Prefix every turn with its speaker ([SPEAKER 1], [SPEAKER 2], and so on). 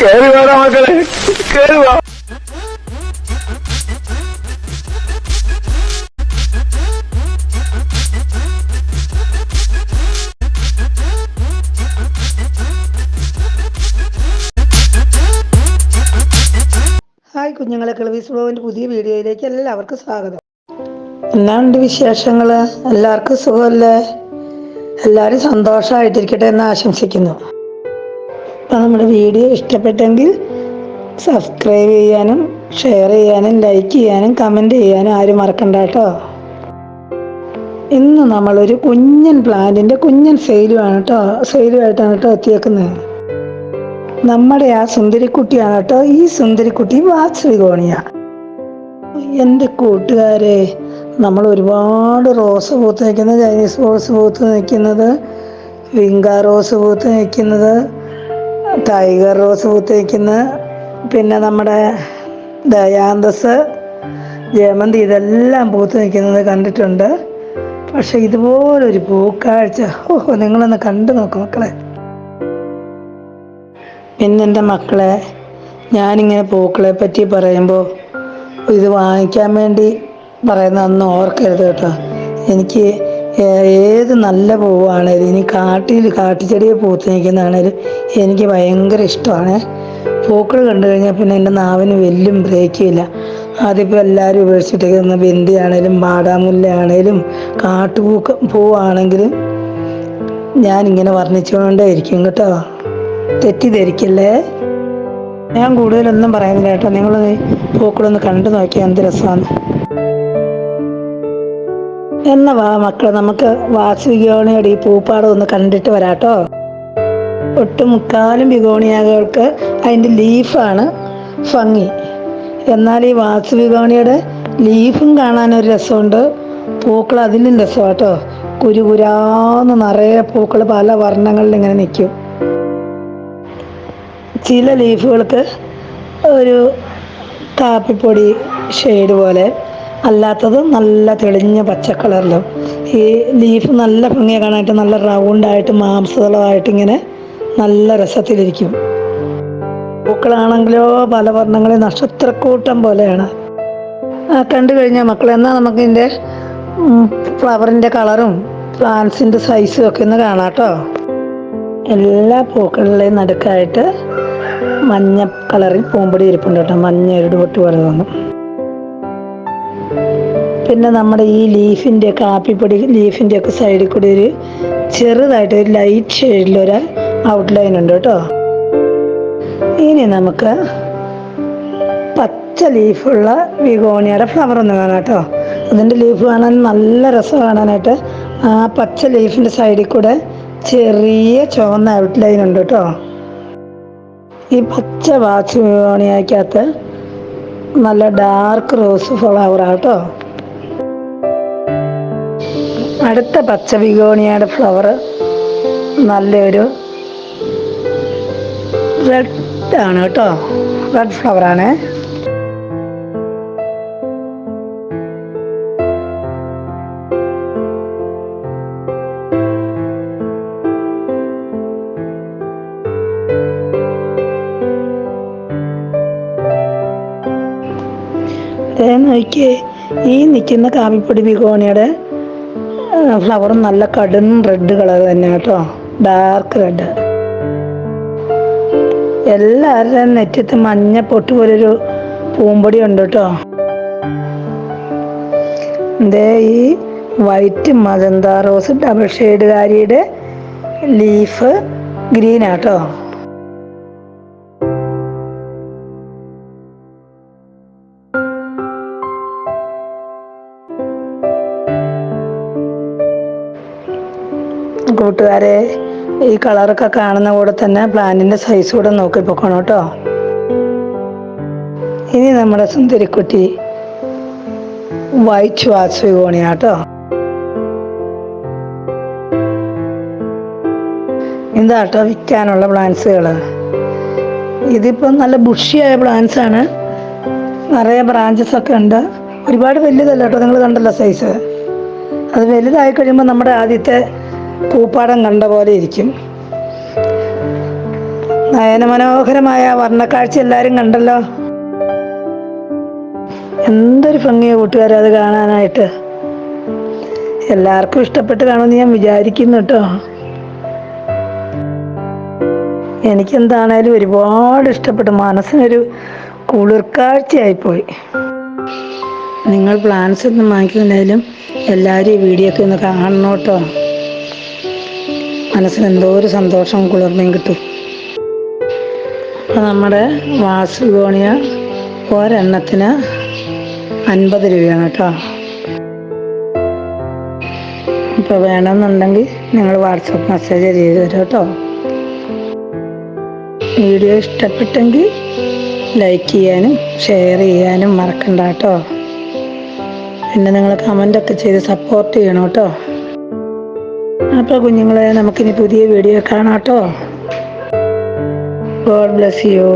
[SPEAKER 1] കേറി വേണം മക്കളെ. കേറി വാ.
[SPEAKER 2] ഹായ് കുഞ്ഞുങ്ങളെ കിളവീസ് ബ്ലോഗിന്റെ പുതിയ വീഡിയോയിലേക്ക് എല്ലാവർക്കും സ്വാഗതം. എന്നാണ്ട് വിശേഷങ്ങൾ എല്ലാവർക്കും സുഖമല്ലേ? എല്ലാവരും സന്തോഷമായിട്ടിരിക്കട്ടെ എന്ന് ആശംസിക്കുന്നു. അപ്പം നമ്മുടെ വീഡിയോ ഇഷ്ടപ്പെട്ടെങ്കിൽ സബ്സ്ക്രൈബ് ചെയ്യാനും ഷെയർ ചെയ്യാനും ലൈക്ക് ചെയ്യാനും കമന്റ് ചെയ്യാനും ആരും മറക്കണ്ട കേട്ടോ. ഇന്ന് നമ്മളൊരു കുഞ്ഞൻ പ്ലാന്റിന്റെ കുഞ്ഞൻ സെയിലുമാണ് കേട്ടോ. സെയിലുമായിട്ടാണ് കേട്ടോ എത്തിയേക്കുന്നത്. നമ്മുടെ ആ സുന്ദരിക്കുട്ടിയാണ് കേട്ടോ. ഈ സുന്ദരിക്കുട്ടി വാത്സവികോണിയ എന്റെ കൂട്ടുകാരെ നമ്മൾ ഒരുപാട് റോസ് പൂത്ത് നിൽക്കുന്നത് ചൈനീസ് റോസ് പൂത്ത് നിൽക്കുന്നത് വിങ്ക റോസ് പൂത്ത് നിൽക്കുന്നത് ടൈഗർ റോസ് പൂത്തേക്കുന്ന പിന്നെ നമ്മുടെ ദയാന്തസ് ജയമന്തി ഇതെല്ലാം പൂത്ത് നിൽക്കുന്നത് കണ്ടിട്ടുണ്ട്. പക്ഷെ ഇതുപോലൊരു പൂക്കാഴ്ച ഓഹോ നിങ്ങളൊന്ന് കണ്ടു നോക്ക് മക്കളെ. പിന്നെ എന്റെ മക്കളെ ഞാനിങ്ങനെ പൂക്കളെ പറ്റി പറയുമ്പോൾ ഇത് വാങ്ങിക്കാൻ വേണ്ടി പറയുന്നതൊന്നും ഓർക്കരുത് കേട്ടോ. എനിക്ക് ഏത് നല്ല പൂവാണേലും ഇനി കാട്ടിൽ കാട്ടിച്ചെടിയെ പൂത്ത് നിൽക്കുന്നതാണേലും എനിക്ക് ഭയങ്കര ഇഷ്ടമാണ്. പൂക്കൾ കണ്ടു കഴിഞ്ഞാൽ പിന്നെ എന്റെ നാവിന് വെല്ലും ബ്രേക്കില്ല. അതിപ്പോൾ എല്ലാവരും ഉപേക്ഷിച്ചിട്ടേക്കുന്ന ബിന്ദിയാണേലും ആണേലും കാട്ടുപൂക്ക പൂവാണെങ്കിലും ഞാനിങ്ങനെ വർണിച്ചുകൊണ്ടേ ഇരിക്കും കേട്ടോ. തെറ്റിദ്ധരിക്കല്ലേ? ഞാൻ കൂടുതലൊന്നും പറയുന്നില്ല കേട്ടോ. നിങ്ങൾ പൂക്കളൊന്ന് കണ്ടു നോക്കിയാൽ എന്ത് രസമാണ്. എന്നാ വാ മക്കളെ നമുക്ക് വാസുവിഗോണിയുടെ ഈ പൂപ്പാടം ഒന്ന് കണ്ടിട്ട് വരാട്ടോ. ഒട്ടുമുക്കാലും ബിഗോണിയകൾക്ക് അതിന്റെ ലീഫാണ് ഭംഗി. എന്നാൽ ഈ വാസുവിഗോണിയുടെ ലീഫും ലീഫും കാണാനൊരു രസമുണ്ട്. പൂക്കൾ അതിലും രസമാട്ടോ. കുരുകുരാന്ന് നിറയെ പൂക്കൾ പല വർണങ്ങളിൽ ഇങ്ങനെ നിൽക്കും. ചില ലീഫുകൾക്ക് ഒരു കാപ്പിപ്പൊടി ഷെയ്ഡ് പോലെ അല്ലാത്തത് നല്ല തെളിഞ്ഞ പച്ച കളറിലും. ഈ ലീഫ് നല്ല ഭംഗിയെ കാണാനായിട്ട് നല്ല റൗണ്ടായിട്ട് മാംസതളമായിട്ട് ഇങ്ങനെ നല്ല രസത്തിലിരിക്കും. പൂക്കളാണെങ്കിലോ പല വർണങ്ങളിൽ നക്ഷത്രക്കൂട്ടം പോലെയാണ്. കണ്ടു കഴിഞ്ഞാൽ മക്കൾ എന്നാൽ നമുക്ക് ഇതിന്റെ ഫ്ലവറിന്റെ കളറും പ്ലാന്റ്സിന്റെ സൈസും ഒക്കെ ഒന്ന് കാണാം കേട്ടോ. എല്ലാ പൂക്കളിലെയും നടുക്കായിട്ട് മഞ്ഞ കളറിൽ പൂമ്പടി ഇരിപ്പുണ്ട് കേട്ടോ. മഞ്ഞ ഇരുടുപൊട്ടി പോലെ തോന്നും പിന്നെ നമ്മുടെ ഈ ലീഫിന്റെ കാപ്പിപ്പൊടി ലീഫിന്റെ ഒക്കെ സൈഡിൽ കൂടി ഒരു ചെറുതായിട്ട് ഒരു ലൈറ്റ് ഷെയ്ഡിലൊരു ഔട്ട്ലൈൻ ഉണ്ട് കേട്ടോ. ഇനി നമുക്ക് പച്ച ലീഫുള്ള വിഗോണിയുടെ ഫ്ലവർ ഒന്ന് കാണാം കേട്ടോ. അതിന്റെ ലീഫ് കാണാൻ നല്ല രസം കാണാനായിട്ട് ആ പച്ച ലീഫിന്റെ സൈഡിൽ കൂടെ ചെറിയ ചുവന്ന ഔട്ട്ലൈൻ ഉണ്ട് കേട്ടോ. ഈ പച്ച വാച്ച് വിഗോണിയക്കകത്ത് നല്ല ഡാർക്ക് റോസ് ഫ്ലവർ കേട്ടോ. അടുത്ത പച്ച ബിഗോണിയയുടെ ഫ്ലവർ നല്ലൊരു റെഡ് ആണ് കേട്ടോ. റെഡ് ഫ്ലവർ ആണ്. ദേ നോക്കിയേ ഈ നിൽക്കുന്ന കാപ്പിപ്പൊടി ബിഗോണിയുടെ ഫ്ലവർ നല്ല കടും റെഡ് കളർ തന്നെ കേട്ടോ. ഡാർക്ക് റെഡ് എല്ലാവരുടെയും നെറ്റത്ത് മഞ്ഞ പൊട്ട് പോലൊരു പൂമ്പൊടി ഉണ്ട് കേട്ടോ. ഇതേ ഈ വൈറ്റ് മജന്ത റോസ് ഡബിൾ ഷെയ്ഡുകാരിയുടെ ലീഫ് ഗ്രീൻ കൂട്ടുകാരെ ഈ കളറൊക്കെ കാണുന്ന കൂടെ തന്നെ പ്ലാന്റിന്റെ സൈസ് കൂടെ നോക്കി പോക്കണം കേട്ടോ. ഇനി നമ്മുടെ സുന്ദരിക്കുട്ടി വൈറ്റ് വാസ്വികോണിയാട്ടോ ഇതാട്ടോ വിൽക്കാനുള്ള പ്ലാന്റ്സുകൾ ഇതിപ്പോൾ നല്ല ബുഷിയായ പ്ലാന്റ്സ് ആണ് നിറയെ ബ്രാഞ്ചസ് ഒക്കെ ഉണ്ട്. ഒരുപാട് വലുതല്ല കേട്ടോ നിങ്ങൾ കണ്ടല്ലോ സൈസ് അത് വലുതായി കഴിയുമ്പോൾ നമ്മുടെ ആദ്യത്തെ പൂപ്പാടം കണ്ട പോലെ ഇരിക്കും. നയനമനോഹരമായ വർണക്കാഴ്ച എല്ലാവരും കണ്ടല്ലോ. എന്തൊരു ഭംഗിയ കൂട്ടുകാരെ അത് കാണാനായിട്ട്. എല്ലാവർക്കും ഇഷ്ടപ്പെട്ട് കാണുമെന്ന് ഞാൻ വിചാരിക്കുന്നു കേട്ടോ. എനിക്കെന്താണേലും ഒരുപാട് ഇഷ്ടപ്പെട്ടു. മനസ്സിനൊരു കുളിർക്കാഴ്ചയായിപ്പോയി. നിങ്ങൾ പ്ലാൻസ് ഒന്നും വാങ്ങിക്കുന്നില്ലെങ്കിലും എല്ലാവരും ഈ വീഡിയോ ഒക്കെ ഒന്ന് കാണണം കേട്ടോ. മനസ്സിന് എന്തോ ഒരു സന്തോഷം കുളിർമയും കിട്ടും. അപ്പം നമ്മുടെ വാസുഗോണിയ ഒരെണ്ണത്തിന് അൻപത് രൂപയാണ് കേട്ടോ. ഇപ്പോൾ വേണമെന്നുണ്ടെങ്കിൽ നിങ്ങൾ വാട്സപ്പ് മെസ്സേജ് ചെയ്ത് തരും കേട്ടോ. വീഡിയോ ഇഷ്ടപ്പെട്ടെങ്കിൽ ലൈക്ക് ചെയ്യാനും ഷെയർ ചെയ്യാനും മറക്കണ്ട കേട്ടോ. പിന്നെ നിങ്ങൾ കമന്റൊക്കെ ചെയ്ത് സപ്പോർട്ട് ചെയ്യണം കേട്ടോ. അപ്പോൾ കുഞ്ഞുങ്ങളെ നമുക്കിനി പുതിയ വീഡിയോ കാണാം കേട്ടോ ഗോഡ് ബ്ലെസ് യു.